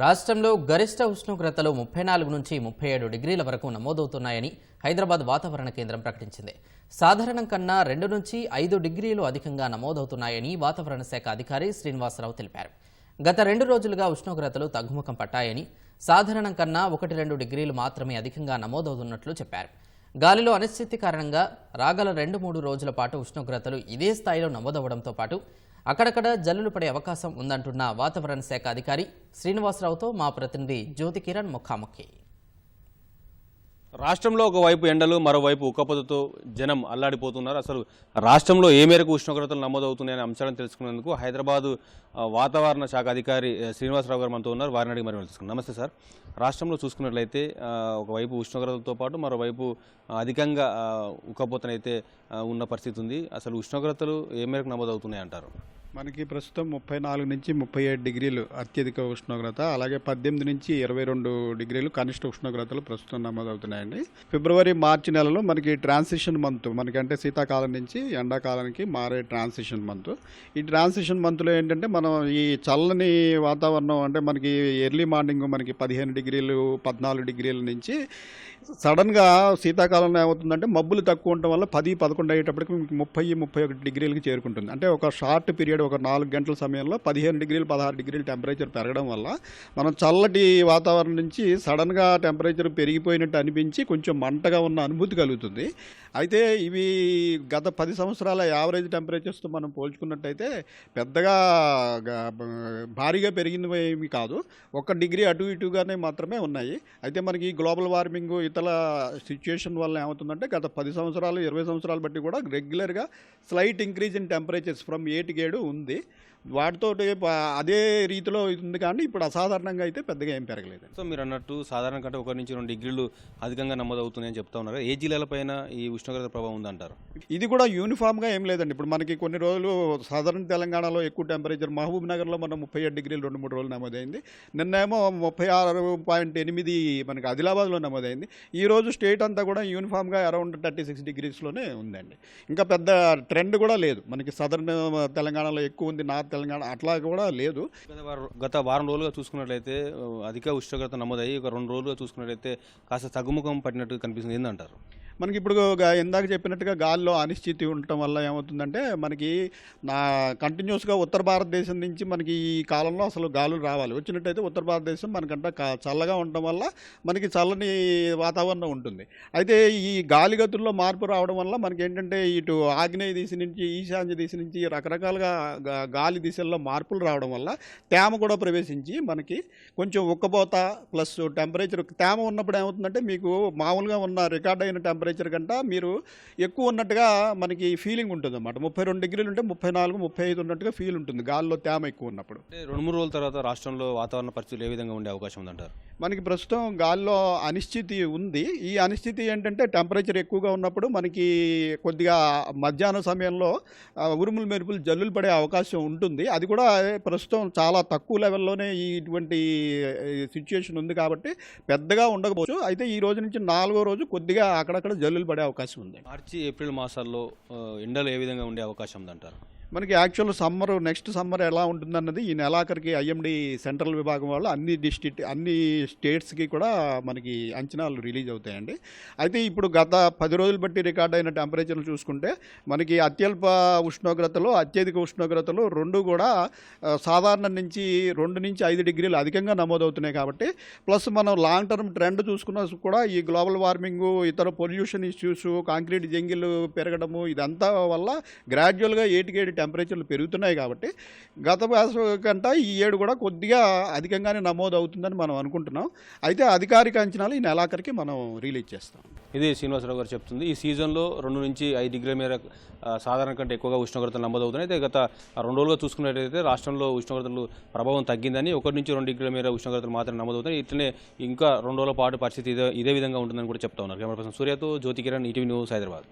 రాష్ట్రంలో గరిష్ట ఉష్ణోగ్రతలు ముప్పై నాలుగు నుంచి ముప్పై ఏడు డిగ్రీల వరకు నమోదవుతున్నాయని హైదరాబాద్ వాతావరణ కేంద్రం ప్రకటించింది. సాధారణం కన్నా రెండు నుంచి ఐదు డిగ్రీలు అధికంగా నమోదవుతున్నాయని వాతావరణ శాఖ అధికారి శ్రీనివాసరావు తెలిపారు. గత రెండు రోజులుగా ఉష్ణోగ్రతలు తగ్గుముఖం పట్టాయని సాధారణం కన్నా ఒకటి రెండు డిగ్రీలు మాత్రమే అధికంగా నమోదవుతున్నట్లు చెప్పారు. గాలిలో అనిశ్చితి కారణంగా రాగల రెండు మూడు రోజుల పాటు ఉష్ణోగ్రతలు ఇదే స్థాయిలో నమోదవడంతో పాటు అక్కడక్కడ జల్లులు పడే అవకాశం ఉందంటున్న వాతావరణ శాఖ అధికారి శ్రీనివాసరావుతో మా ప్రతినిధి జ్యోతి కిరణ్ ముఖాముఖి. రాష్ట్రంలో ఒకవైపు ఎండలు మరోవైపు ఉక్కపోతతో జనం అల్లాడిపోతున్నారు. అసలు రాష్ట్రంలో ఏ మేరకు ఉష్ణోగ్రతలు నమోదవుతున్నాయనే అంశాలను తెలుసుకునేందుకు హైదరాబాదు వాతావరణ శాఖ అధికారి శ్రీనివాసరావు గారు మనతో ఉన్నారు. వారిని అడిగి మరి తెలుసుకున్నాం నమస్తే సార్. రాష్ట్రంలో చూసుకున్నట్లయితే ఒకవైపు ఉష్ణోగ్రతలతో పాటు మరోవైపు అధికంగా ఉక్కపోతనైతే ఉన్న పరిస్థితి ఉంది. అసలు ఉష్ణోగ్రతలు ఏ మేరకు నమోదవుతున్నాయి అంటారు మనకి ప్రస్తుతం ముప్పై నాలుగు నుంచి ముప్పై ఏడు డిగ్రీలు అత్యధిక ఉష్ణోగ్రత అలాగే పద్దెనిమిది నుంచి ఇరవై రెండు డిగ్రీలు కనిష్ట ఉష్ణోగ్రతలు ప్రస్తుతం నమోదవుతున్నాయండి. ఫిబ్రవరి మార్చి నెలలో మనకి ట్రాన్సిషన్ మంత్ మనకంటే శీతాకాలం నుంచి ఎండాకాలానికి మారే ట్రాన్సిషన్ మంత్. ఈ ట్రాన్సిషన్ మంత్లో ఏంటంటే మనం ఈ చల్లని వాతావరణం అంటే మనకి ఎర్లీ మార్నింగ్ మనకి పదిహేను డిగ్రీలు పద్నాలుగు డిగ్రీల నుంచి సడన్గా శీతాకాలంలో ఏమవుతుందంటే మబ్బులు తక్కువ ఉండటం వల్ల పది పదకొండు అయ్యేటప్పటికి ముప్పై ముప్పై ఒకటి డిగ్రీలకి చేరుకుంటుంది. అంటే ఒక షార్ట్ పీరియడ్ ఒక నాలుగు గంటల సమయంలో పదిహేను డిగ్రీలు పదహారు డిగ్రీలు టెంపరేచర్ పెరగడం వల్ల మనం చల్లటి వాతావరణం నుంచి సడన్గా టెంపరేచర్ పెరిగిపోయినట్టు అనిపించి కొంచెం మంటగా ఉన్న అనుభూతి కలుగుతుంది. అయితే ఇవి గత పది సంవత్సరాల యావరేజ్ టెంపరేచర్స్తో మనం పోల్చుకున్నట్టయితే పెద్దగా భారీగా పెరిగినవి కాదు. ఒక డిగ్రీ అటు ఇటుగానే మాత్రమే ఉన్నాయి. అయితే మనకి గ్లోబల్ వార్మింగ్ ఇతర సిచ్యుయేషన్ వల్ల ఏమవుతుందంటే గత పది సంవత్సరాలు ఇరవై సంవత్సరాలు బట్టి కూడా రెగ్యులర్గా slight increase in temperatures from ఏటికి ఏడు ఉంది. వాటితో అదే రీతిలో ఉంది కానీ ఇప్పుడు అసాధారణంగా అయితే పెద్దగా ఏం పెరగలేదు సో మీరు అన్నట్టు సాధారణ కంటే ఒకటి నుంచి రెండు డిగ్రీలు అధికంగా నమోదవుతున్నాయని చెప్తా ఉన్నారు. ఏ జిల్లాలపైన ఈ ఉష్ణోగ్రత ప్రభావం ఉందంటారు? ఇది కూడా యూనిఫామ్గా ఏం లేదండి. ఇప్పుడు మనకి కొన్ని రోజులు సాధారణ తెలంగాణలో ఎక్కువ టెంపరేచర్ మహబూబ్ నగర్లో మనం ముప్పై ఏడు డిగ్రీలు రెండు మూడు రోజులు నమోదైంది. నిన్నేమో ముప్పై ఆరు పాయింట్ ఎనిమిది మనకి ఆదిలాబాద్లో నమోదైంది. ఈ రోజు స్టేట్ అంతా కూడా యూనిఫామ్గా అరౌండ్ థర్టీ సిక్స్ డిగ్రీస్లోనే ఉందండి. ఇంకా పెద్ద ట్రెండ్ కూడా లేదు. మనకి సదర్న్ తెలంగాణలో ఎక్కువ ఉంది నార్త్ తెలంగాణ అట్లా కూడా లేదు. గత వారం గత వారం రోజులుగా చూసుకున్నట్లయితే అధిక ఉష్ణోగ్రత నమోదయ్యి ఒక రెండు రోజులుగా చూసుకున్నట్లయితే కాస్త తగ్గుముఖం పడినట్టు కనిపిస్తుంది. ఏంటంటారు మనకి ఇప్పుడు ఇందాక చెప్పినట్టుగా గాలిలో అనిశ్చితి ఉండటం వల్ల ఏమవుతుందంటే మనకి నా కంటిన్యూస్గా ఉత్తర భారతదేశం నుంచి మనకి ఈ కాలంలో అసలు గాలులు రావాలి. వచ్చినట్టయితే ఉత్తర భారతదేశం మనకంట చల్లగా ఉండటం వల్ల మనకి చల్లని వాతావరణం ఉంటుంది. అయితే ఈ గాలి గతుల్లో మార్పు రావడం వల్ల మనకి ఏంటంటే ఇటు ఆగ్నేయ దిశ నుంచి ఈశాన్య దిశ నుంచి రకరకాలుగా గాలి దిశల్లో మార్పులు రావడం వల్ల తేమ కూడా ప్రవేశించి మనకి కొంచెం ఉక్కపోత ప్లస్ టెంపరేచర్ తేమ ఉన్నప్పుడు ఏమవుతుందంటే మీకు మామూలుగా ఉన్న రికార్డ్ అయిన టెంపరేచర్ కంటే మీరు ఎక్కువ ఉన్నట్టుగా మనకి ఫీలింగ్ ఉంటుంది అన్నమాట ముప్పై రెండు డిగ్రీలు ఉంటే ముప్పై నాలుగు ముప్పై ఐదు ఉన్నట్టుగా ఫీల్ ఉంటుంది. గాల్లో తేమ ఎక్కువ ఉన్నప్పుడు. రెండు మూడు రోజుల తర్వాత రాష్ట్రంలో వాతావరణ పరిస్థితులు ఏ విధంగా ఉండే అవకాశం ఉందంటారు? మనకి ప్రస్తుతం గాల్లో అనిశ్చితి ఉంది. ఈ అనిశ్చితి ఏంటంటే టెంపరేచర్ ఎక్కువగా ఉన్నప్పుడు మనకి కొద్దిగా మధ్యాహ్నం సమయంలో ఉరుములు మెరుపులు జల్లులు పడే అవకాశం ఉంటుంది. అది కూడా ప్రస్తుతం చాలా తక్కువ లెవెల్లోనే ఈ ఇటువంటి సిచ్యుయేషన్ ఉంది కాబట్టి పెద్దగా ఉండకపోవచ్చు. అయితే ఈ రోజు నుంచి నాలుగో రోజు కొద్దిగా అక్కడక్కడ జల్లులు పడే అవకాశం ఉంది. మార్చి ఏప్రిల్ మాసాల్లో ఎండలు ఏ విధంగా ఉండే అవకాశం ఉందంటారు? మనకి యాక్చువల్ సమ్మర్ నెక్స్ట్ సమ్మర్ ఎలా ఉంటుందన్నది ఈ నెలాఖరికి ఐఎండి సెంట్రల్ విభాగం వాళ్ళు అన్ని డిస్ట్రిక్ట్ అన్ని స్టేట్స్కి కూడా మనకి అంచనాలు రిలీజ్ అవుతాయండి. అయితే ఇప్పుడు గత పది రోజులు బట్టి రికార్డ్ అయిన టెంపరేచర్లు చూసుకుంటే మనకి అత్యల్ప ఉష్ణోగ్రతలు అత్యధిక ఉష్ణోగ్రతలు రెండు కూడా సాధారణ నుంచి రెండు నుంచి ఐదు డిగ్రీలు అధికంగా నమోదవుతున్నాయి కాబట్టి ప్లస్ మనం లాంగ్ టర్మ్ ట్రెండ్ చూసుకున్న కూడా ఈ గ్లోబల్ వార్మింగ్ ఇతర పొల్యూషన్ ఇష్యూస్ కాంక్రీట్ జంగిల్ పెరగడము ఇదంతా వల్ల గ్రాడ్యువల్గా ఏటికేటి టెంపరేచర్లు పెరుగుతున్నాయి కాబట్టి గత వేసవి ఈ ఏడు కూడా కొద్దిగా అధికంగానే నమోదు అవుతుందని మనం అనుకుంటున్నాం. అయితే అధికారిక అంచనాలు ఈ నెలాఖరికి మనం రిలీజ్ చేస్తాం. ఇది శ్రీనివాసరావు గారు చెప్తుంది. ఈ సీజన్లో రెండు నుంచి ఐదు డిగ్రీల మేర సాధారణ కంటే ఎక్కువగా ఉష్ణోగ్రతలు నమోదవుతున్నాయి. అయితే గత రెండు రోజులుగా చూసుకున్నట్లయితే రాష్ట్రంలో ఉష్ణోగ్రతలు ప్రభావం తగ్గిందని ఒకటి నుంచి రెండు డిగ్రీల మేర ఉష్ణోగ్రతలు మాత్రమే నమోదవుతున్నాయి. ఇట్లనే ఇంకా రెండు రోజుల పాటు పరిస్థితి ఇదే ఇదే విధంగా ఉంటుందని కూడా చెప్తా ఉన్నారు. కెమెరా పర్సన్ సూర్యతో జ్యోతి కిరణ్ ఈటీవీ న్యూస్ హైదరాబాద్.